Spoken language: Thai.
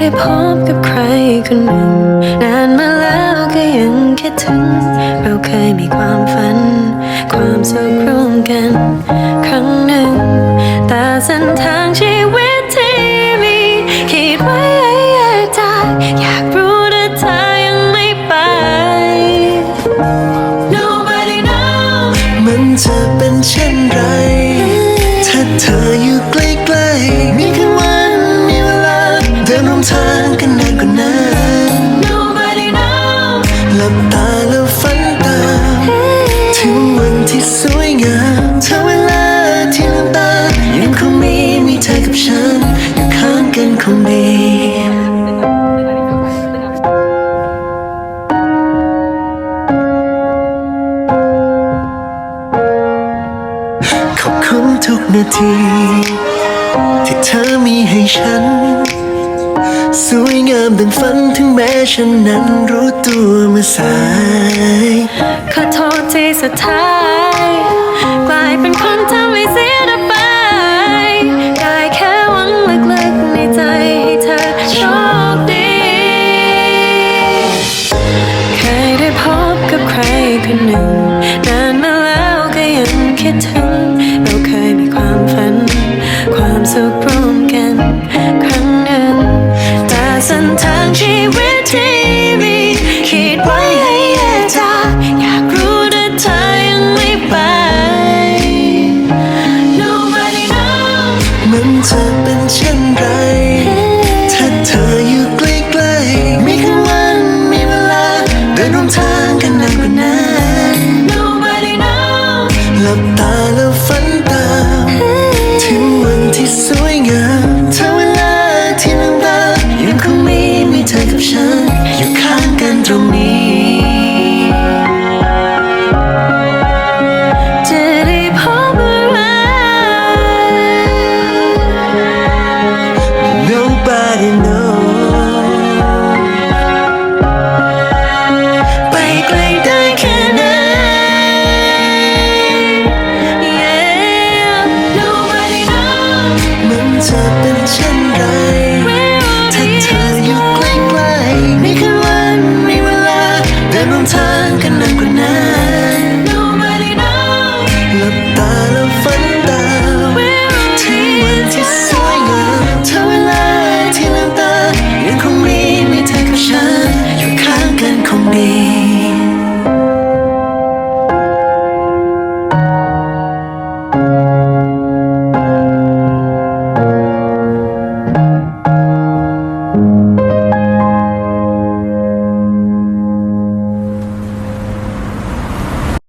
ได้พบกับใครคนหนึ่ง นานมาแล้วก็ยังคิดถึง เราเคยมีความฝัน ความสุขร่วมกัน ครั้งหนึ่งแต่เส้นทางชี นาที ที่เธอมีให้ฉัน สวยงามดังฝันถึงแม้ฉันนั้นรู้ตัวเมื่อสาย ขอโทษที่สุดท้ายกลายเป็นคนทำให้เสียดายไปได้แค่หวังลึกๆในใจให้เธอโชคดี เคยได้พบกับใครคนหนึ่งนานมาแล้วก็ยังคิดถึง สุขร่วมกันครั้งหนึ่งแต่เส้นทางชีวิตที่มีคิดไว้ให้แยกจาอยากรู้แต่เธอยังไม่ไป Nobody knows มันจะเป็นเช่นไร ถ้าเธออยู่ใกล้ๆมีคืนวันมีเวลาเดินร่วมทางกันนานกว่านั้น Nobody knows หลับตา วัน ที่